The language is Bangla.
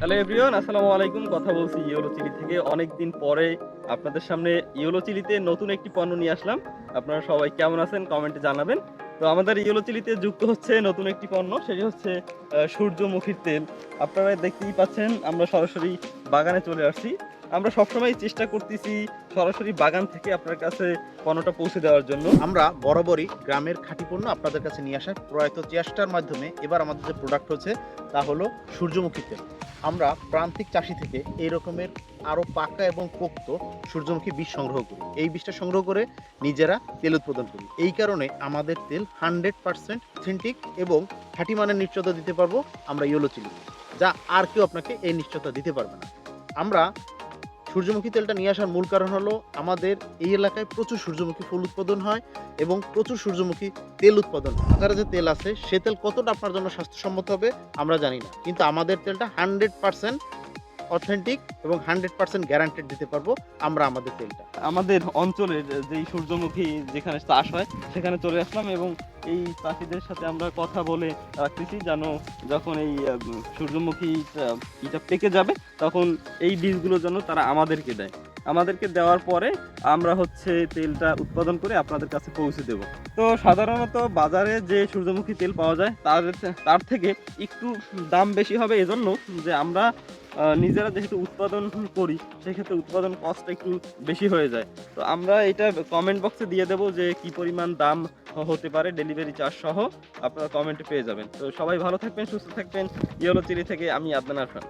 হ্যালো এভরিওয়ান, আসসালামু আলাইকুম। কথা বলছি ইয়েলো চিলি থেকে। অনেক দিন পরে আপনাদের সামনে ইয়েলো চিলিতে নতুন একটি পণ্য নিয়ে আসলাম। আপনারা সবাই কেমন আছেন কমেন্টে জানাবেন। তো আমাদের ইয়েলো চিলিতে যুক্ত হচ্ছে নতুন একটি পণ্য, সেটি হচ্ছে সূর্যমুখীর তেল। আপনারা দেখতেই পাচ্ছেন, আমরা সরাসরি বাগানে চলে আসছি। আমরা সবসময় চেষ্টা করতেছি সরাসরি বাগান থেকে আপনার কাছে পণ্যটা পৌঁছে দেওয়ার জন্য। আমরা বরাবরই গ্রামের খাঁটি পণ্য আপনাদের কাছে নিয়ে আসার প্রয়াত চেষ্টার মাধ্যমে এবার আমাদের যে প্রোডাক্ট হচ্ছে, তা হলো সূর্যমুখী তেল। আমরা প্রান্তিক চাষি থেকে এই রকমের আরও পাকা এবং পোক্ত সূর্যমুখী বীজ সংগ্রহ করি। এই বীজটা সংগ্রহ করে নিজেরা তেল উৎপাদন করি। এই কারণে আমাদের তেল হান্ড্রেড পার্সেন্ট অথেন্টিক এবং খাঁটি মানের নিশ্চয়তা দিতে পারব আমরা ইয়েলো চিলি। যা আর কেউ আপনাকে এই নিশ্চয়তা দিতে পারবে না। আমরা সূর্যমুখী তেলটা নিয়ে আসার মূল কারণ হলো আমাদের এই এলাকায় প্রচুর সূর্যমুখী ফুল উৎপাদন হয় এবং প্রচুর সূর্যমুখী তেল উৎপাদন হয়। আকারে যে তেল আছে, সে তেল কতটা আপনার জন্য স্বাস্থ্যসম্মত হবে আমরা জানি না। কিন্তু আমাদের তেলটা হান্ড্রেড পার্সেন্ট অথেন্টিক এবং হান্ড্রেড পার্সেন্ট গ্যারান্টেড দিতে পারব আমরা আমাদের তেলটা। আমাদের অঞ্চলের যেই সূর্যমুখী যেখানে চাষ হয়, সেখানে চলে আসলাম এবং এই চাষিদের সাথে আমরা কথা বলে রাখতেছি যেন যখন এই সূর্যমুখী পেকে যাবে, তখন এই বীজগুলো যেন তারা আমাদেরকে দেয়। আমাদেরকে দেওয়ার পরে আমরা হচ্ছে তেলটা উৎপাদন করে আপনাদের কাছে পৌঁছে দেব। তো সাধারণত বাজারে যে সূর্যমুখী তেল পাওয়া যায়, তার তার থেকে একটু দাম বেশি হবে এজন্য যে আমরা নিজেরা যেহেতু উৎপাদন করি, সেক্ষেত্রে উৎপাদন কস্ট একটু বেশি হয়ে যায়। তো আমরা এটা কমেন্ট বক্সে দিয়ে দেবো যে কি পরিমাণ দাম হতে পারে ডেলিভারি চার্জ সহ। আপনারা কমেন্টে পেয়ে যাবেন। তো সবাই ভালো থাকবেন, সুস্থ থাকবেন। ইয়েলো চিলি থেকে আমি আদনান আরফান